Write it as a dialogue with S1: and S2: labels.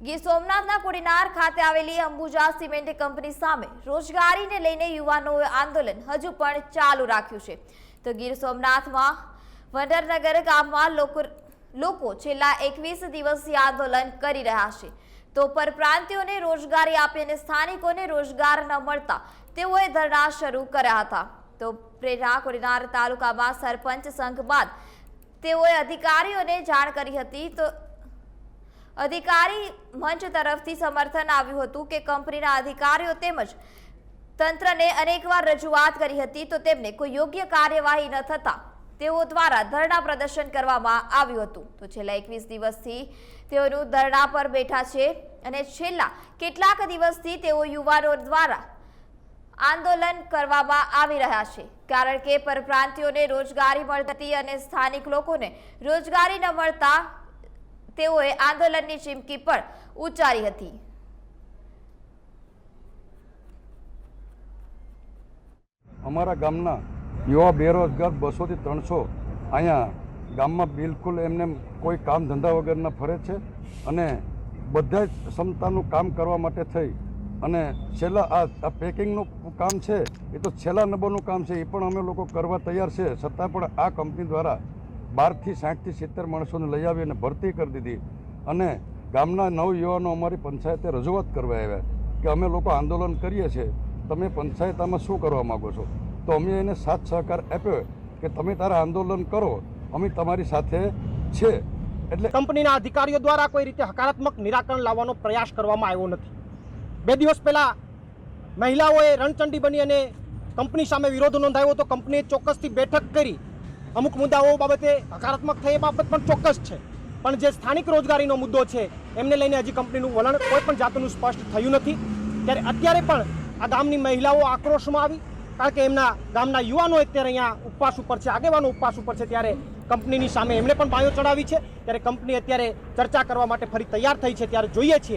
S1: ગીર સોમનાથના કોડીનાર ખાતે આવેલી Ambuja cement company સામે રોજગારીને લઈને યુવાનોએ આંદોલન હજુ પણ ચાલુ રાખ્યું છે. તો ગીર સોમનાથમાં વંડરનગર ગામમાં લોકો લોકો છેલ્લા એકવીસ દિવસથી આંદોલન કરી રહ્યા છે. તો પરપ્રાંતિયોને રોજગારી આપી અને સ્થાનિકોને રોજગાર ન મળતા તેઓએ ધરણા શરૂ કર્યા હતા. તો પ્રેરણા કોડીનાર તાલુકામાં સરપંચ સંઘ બાદ તેઓએ અધિકારીઓને જાણ કરી હતી તો અધિકારી મંચ તરફથી સમર્થન આવ્યું હતું કે કંપનીના અધિકારીઓ તેમજ તંત્રને અનેકવાર રજૂઆત કરી હતી, તો તેમને કોઈ યોગ્ય કાર્યવાહી ન થતા તેઓ દ્વારા ધરણા પ્રદર્શન કરવામાં આવ્યું હતું. તો છેલ્લા એકવીસ દિવસથી તેઓનું ધરણા પર બેઠા છે અને છેલ્લા કેટલાક દિવસથી તેઓ યુવાનો દ્વારા આંદોલન કરવામાં આવી રહ્યા છે. કારણ કે પરપ્રાંતિઓને રોજગારી મળતી અને સ્થાનિક લોકોને રોજગારી ન મળતા તેઓએ આંદોલનની ચીમકી પણ ઉચ્ચારી હતી.
S2: અમારા ગામના યુવા બેરોજગાર બસોથી ત્રણસો અહીંયા ગામમાં બિલકુલ એમને કોઈ કામ ધંધા વગરના ફરે છે અને બધા જ ક્ષમતાનું કામ કરવા માટે થઈ. અને છેલ્લા આ પેકિંગનું કામ છે, એ તો છેલ્લા નંબરનું કામ છે, એ પણ અમે લોકો કરવા તૈયાર છે. છતાં પણ આ કંપની દ્વારા બારથી સાઠથી સિત્તેર માણસોને લઈ આવી અને ભરતી કરી દીધી. અને ગામના નવ યુવાનો અમારી પંચાયતે રજૂઆત કરવા આવ્યા કે અમે લોકો આંદોલન કરીએ છીએ. તમે પંચાયત આમાં શું કરવા માગો છો? તો અમે એને સાથ સહકાર આપ્યો કે તમે તારા આંદોલન કરો. અમે તમારી સાથે છે. એટલે
S3: કંપનીના અધિકારીઓ દ્વારા કોઈ રીતે હકારાત્મક નિરાકરણ લાવવાનો પ્રયાસ કરવામાં આવ્યો નથી. બે દિવસ પહેલા મહિલાઓએ રણચંડી બની અને કંપની સામે વિરોધ નોંધાયો તો કંપનીએ ચોક્કસથી બેઠક કરી અમુક મુદ્દાઓ બાબતે હકારાત્મક થઈ એ બાબત પણ ચોક્કસ છે. પણ જે સ્થાનિક રોજગારીનો મુદ્દો છે, એમને લઈને હજી કંપનીનું વલણ કોઈ પણ જાતનું સ્પષ્ટ થયું નથી. ત્યારે અત્યારે પણ આ ગામની મહિલાઓ આક્રોશમાં આવી, કારણ કે એમના ગામના યુવાનો અત્યારે અહીંયા ઉપવાસ ઉપર છે, આગેવાનો ઉપવાસ ઉપર છે, ત્યારે કંપનીની સામે એમણે પણ બાયો ચડાવી છે. ત્યારે કંપની અત્યારે ચર્ચા કરવા માટે ફરી તૈયાર થઈ છે, ત્યારે જોઈએ છીએ.